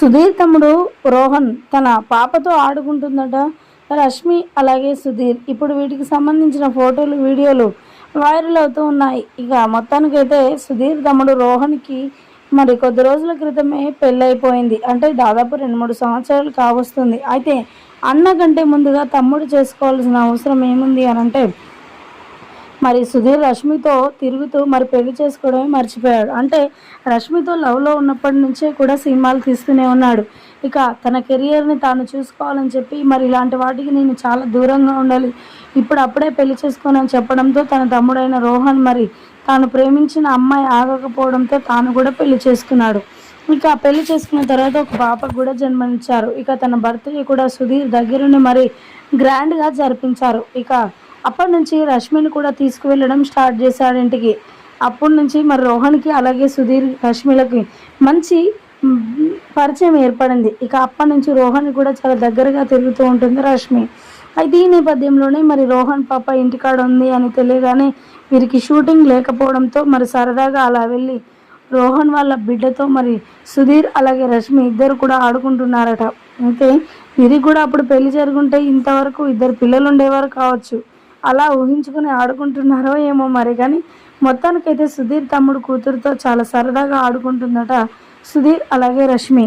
సుధీర్ తమ్ముడు రోహన్ తన పాపతో ఆడుకుంటుందట. రష్మి అలాగే సుధీర్ ఇప్పుడు వీటికి సంబంధించిన ఫోటోలు వీడియోలు వైరల్ అవుతూ ఉన్నాయి. ఇక మొత్తానికైతే సుధీర్ తమ్ముడు రోహన్కి మరి కొద్ది రోజుల క్రితమే పెళ్ళైపోయింది. అంటే దాదాపు రెండు మూడు సంవత్సరాలు కావస్తుంది. అయితే అన్న కంటే ముందుగా తమ్ముడు చేసుకోవాల్సిన అవసరం ఏముంది అని అంటే మరి సుధీర్ రష్మితో తిరుగుతూ మరి పెళ్ళి చేసుకోవడమే మర్చిపోయాడు. అంటే రష్మితో లవ్లో ఉన్నప్పటి నుంచే కూడా సినిమాలు తీస్తూనే ఉన్నాడు. ఇక తన కెరియర్ని తాను చూసుకోవాలని చెప్పి మరి ఇలాంటి వాటికి నేను చాలా దూరంగా ఉండాలి. ఇప్పుడు అప్పుడే పెళ్ళి చేసుకోనని చెప్పడంతో తన తమ్ముడైన రోహన్ మరి తాను ప్రేమించిన అమ్మాయి ఆగకపోవడంతో తాను కూడా పెళ్ళి చేసుకున్నాడు. ఇక పెళ్ళి చేసుకున్న తర్వాత ఒక పాపకు కూడా జన్మనిచ్చారు. ఇక తన బర్త్డే కూడా సుధీర్ దగ్గరుండి మరి గ్రాండ్గా జరిపించారు. ఇక అప్పటి నుంచి రష్మిని కూడా తీసుకువెళ్ళడం స్టార్ట్ చేశాడు ఇంటికి. అప్పటి నుంచి మరి రోహన్కి అలాగే సుధీర్ రష్మిలకి మంచి పరిచయం ఏర్పడింది. ఇక అప్పటి నుంచి రోహన్ కూడా చాలా దగ్గరగా తిరుగుతూ ఉంటుంది రష్మి. అయితే ఈ నేపథ్యంలోనే మరి రోహన్ పాప ఇంటికాడ ఉంది అని తెలియగానే వీరికి షూటింగ్ లేకపోవడంతో మరి సరదాగా అలా వెళ్ళి రోహన్ వాళ్ళ బిడ్డతో మరి సుధీర్ అలాగే రష్మి ఇద్దరు కూడా ఆడుకుంటున్నారట. అయితే వీరికి కూడా అప్పుడు పెళ్ళి జరుగుంటే ఇంతవరకు ఇద్దరు పిల్లలు ఉండేవారు కావచ్చు. అలా ఊహించుకుని ఆడుకుంటున్నారో ఏమో మరి. కానీ మొత్తానికైతే సుధీర్ తమ్ముడు కూతురుతో చాలా సరదాగా ఆడుకుంటుందట సుధీర్ అలాగే రష్మి.